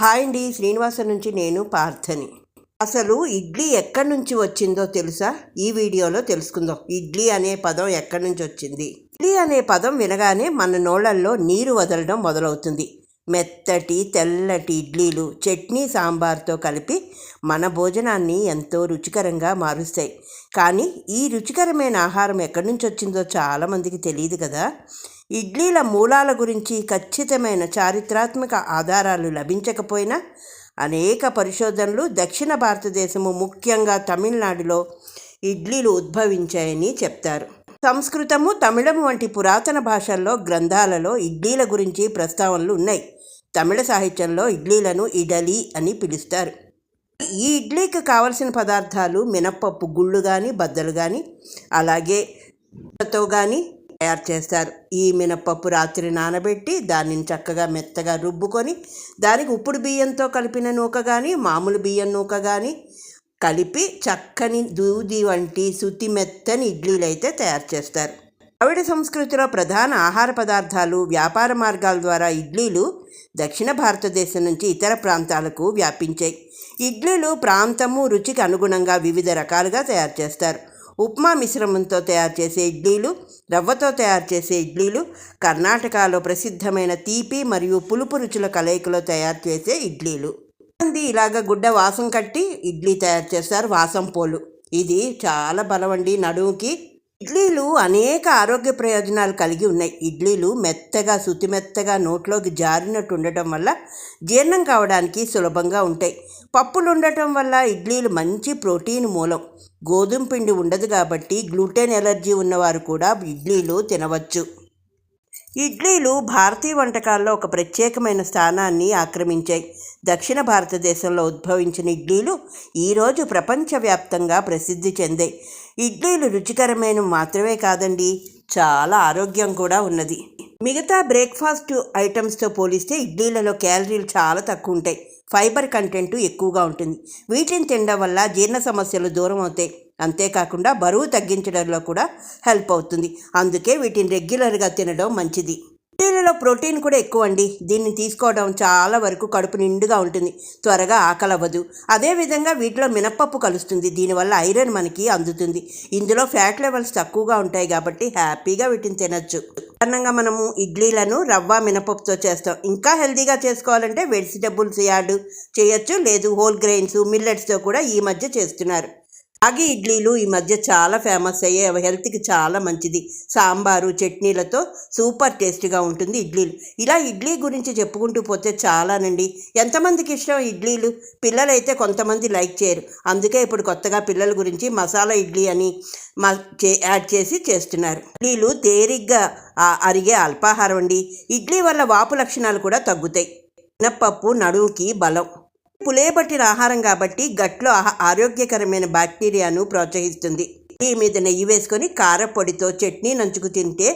Hi అండి. శ్రీనివాస నుంచి నేను పార్థని. అసలు ఇడ్లీ ఎక్కడి నుంచి వచ్చిందో తెలుసా? ఈ వీడియోలో తెలుసుకుందాం. ఇడ్లీ అనే పదం ఎక్కడి నుంచి వచ్చింది? ఇడ్లీ అనే పదం వినగానే మన నోళ్ళల్లో నీరు వదలడం మొదలవుతుంది. మెత్తటి తెల్లటి ఇడ్లీలు చట్నీ సాంబార్తో కలిపి మన భోజనాన్ని ఎంతో రుచికరంగా మారుస్తాయి. కానీ ఈ రుచికరమైన ఆహారం ఎక్కడి నుంచి వచ్చిందో చాలామందికి తెలియదు కదా. ఇడ్లీల మూలాల గురించి ఖచ్చితమైన చారిత్రాత్మక ఆధారాలు లభించకపోయినా అనేక పరిశోధనలు దక్షిణ భారతదేశము ముఖ్యంగా తమిళనాడులో ఇడ్లీలు ఉద్భవించాయని చెప్తారు. సంస్కృతము తమిళం వంటి పురాతన భాషల్లో గ్రంథాలలో ఇడ్లీల గురించి ప్రస్తావనలు ఉన్నాయి. తమిళ సాహిత్యంలో ఇడ్లీలను ఇడలి అని పిలుస్తారు. ఈ ఇడ్లీకి కావలసిన పదార్థాలు మినప్పప్పు గుళ్ళు కానీ బద్దలు కానీ అలాగే తో కానీ తయారు చేస్తారు. ఈ మినప్పప్పు రాత్రి నానబెట్టి దానిని చక్కగా మెత్తగా రుబ్బుకొని దానికి ఉప్పుడు బియ్యంతో కలిపిన నూక కానీ మామూలు బియ్యం నూక కానీ కలిపి చక్కని దూది వంటి శుతి మెత్తని ఇడ్లీలు అయితే తయారు చేస్తారు. ద్రావిడ సంస్కృతిలో ప్రధాన ఆహార పదార్థాలు వ్యాపార మార్గాల ద్వారా ఇడ్లీలు దక్షిణ భారతదేశం నుంచి ఇతర ప్రాంతాలకు వ్యాపించాయి. ఇడ్లీలు ప్రాంతము రుచికి అనుగుణంగా వివిధ రకాలుగా తయారు చేస్తారు. ఉప్మా మిశ్రమంతో తయారు చేసే ఇడ్లీలు రవ్వతో తయారు చేసే ఇడ్లీలు కర్ణాటకలో ప్రసిద్ధమైన తీపి మరియు పులుపు రుచుల కలయికలో తయారు చేసే ఇడ్లీలు. మంది ఇలాగ గుడ్డ వాసం కట్టి ఇడ్లీ తయారు చేస్తారు వాసం పోలు. ఇది చాలా బలవండి నడుముకి. ఇడ్లీలు అనేక ఆరోగ్య ప్రయోజనాలు కలిగి ఉన్నాయి. ఇడ్లీలు మెత్తగా శుతిమెత్తగా నోట్లోకి జారినట్టు ఉండటం వల్ల జీర్ణం కావడానికి సులభంగా ఉంటాయి. పప్పులు ఉండటం వల్ల ఇడ్లీలు మంచి ప్రోటీన్ మూలం. గోధుమ పిండి ఉండదు కాబట్టి గ్లూటెన్ ఎలర్జీ ఉన్నవారు కూడా ఇడ్లీలు తినవచ్చు. ఇడ్లీలు భారతీయ వంటకాల్లో ఒక ప్రత్యేకమైన స్థానాన్ని ఆక్రమించాయి. దక్షిణ భారతదేశంలో ఉద్భవించిన ఇడ్లీలు ఈరోజు ప్రపంచవ్యాప్తంగా ప్రసిద్ధి చెందాయి. ఇడ్లీలు రుచికరమైన మాత్రమే కాదండి చాలా ఆరోగ్యం కూడా ఉన్నది. మిగతా బ్రేక్ఫాస్ట్ ఐటమ్స్తో పోలిస్తే ఇడ్లీలలో క్యాలరీలు చాలా తక్కువ ఉంటాయి. ఫైబర్ కంటెంట్ ఎక్కువగా ఉంటుంది. వీటిని తినడం వల్ల జీర్ణ సమస్యలు దూరం అవుతాయి. అంతేకాకుండా బరువు తగ్గించడంలో కూడా హెల్ప్ అవుతుంది. అందుకే వీటిని రెగ్యులర్గా తినడం మంచిది. ఇడ్లీలలో ప్రోటీన్ కూడా ఎక్కువ అండి దీన్ని తీసుకోవడం చాలా వరకు కడుపు నిండుగా ఉంటుంది. త్వరగా ఆకలవ్వదు. అదేవిధంగా వీటిలో మినప్పప్పు కలుస్తుంది. దీనివల్ల ఐరన్ మనకి అందుతుంది. ఇందులో ఫ్యాట్ లెవెల్స్ తక్కువగా ఉంటాయి కాబట్టి హ్యాపీగా వీటిని తినచ్చు. సాధారణంగా మనము ఇడ్లీలను రవ్వ మినపప్పుతో చేస్తాం. ఇంకా హెల్తీగా చేసుకోవాలంటే వెజిటబుల్స్ యాడ్ చేయొచ్చు. లేదు హోల్ గ్రెయిన్స్ మిల్లెట్స్తో కూడా ఈ మధ్య చేస్తున్నారు. రాగి ఇడ్లీలు ఈ మధ్య చాలా ఫేమస్ అయ్యాయి. అవి హెల్త్కి చాలా మంచిది. సాంబారు చట్నీలతో సూపర్ టేస్ట్గా ఉంటుంది ఇడ్లీలు. ఇలా ఇడ్లీ గురించి చెప్పుకుంటూ పోతే చాలానండి. ఎంతమందికి ఇష్టం ఇడ్లీలు? పిల్లలైతే కొంతమంది లైక్ చేయరు. అందుకే ఇప్పుడు కొత్తగా పిల్లల గురించి మసాలా ఇడ్లీ అని మా చే యాడ్ చేసి చేస్తున్నారు. ఇడ్లీలు తేలిగ్గా అరిగే అల్పాహారం అండి. ఇడ్లీ వల్ల వాపు లక్షణాలు కూడా తగ్గుతాయి. మినప్పప్పు నడువుకి బలం. పులేపట్టిన ఆహారం కాబట్టి గట్లో ఆరోగ్యకరమైన బ్యాక్టీరియాను ప్రోత్సహిస్తుంది. ఈ మీద నెయ్యి వేసుకొని కారపొడితో చట్నీ నంచుకు తింటే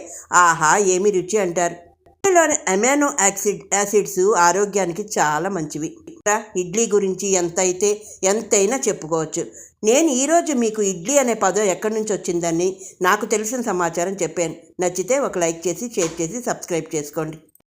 ఆహా ఏమి రుచి అంటారు? ఇడ్లీలోని అమానో యాసిడ్ యాసిడ్స్ ఆరోగ్యానికి చాలా మంచివి. ఇడ్లీ గురించి ఎంతైతే ఎంతైనా చెప్పుకోవచ్చు. నేను ఈరోజు మీకు ఇడ్లీ అనే పదం ఎక్కడి నుంచి వచ్చిందని నాకు తెలిసిన సమాచారం చెప్పాను. నచ్చితే ఒక లైక్ చేసి షేర్ చేసి సబ్స్క్రైబ్ చేసుకోండి.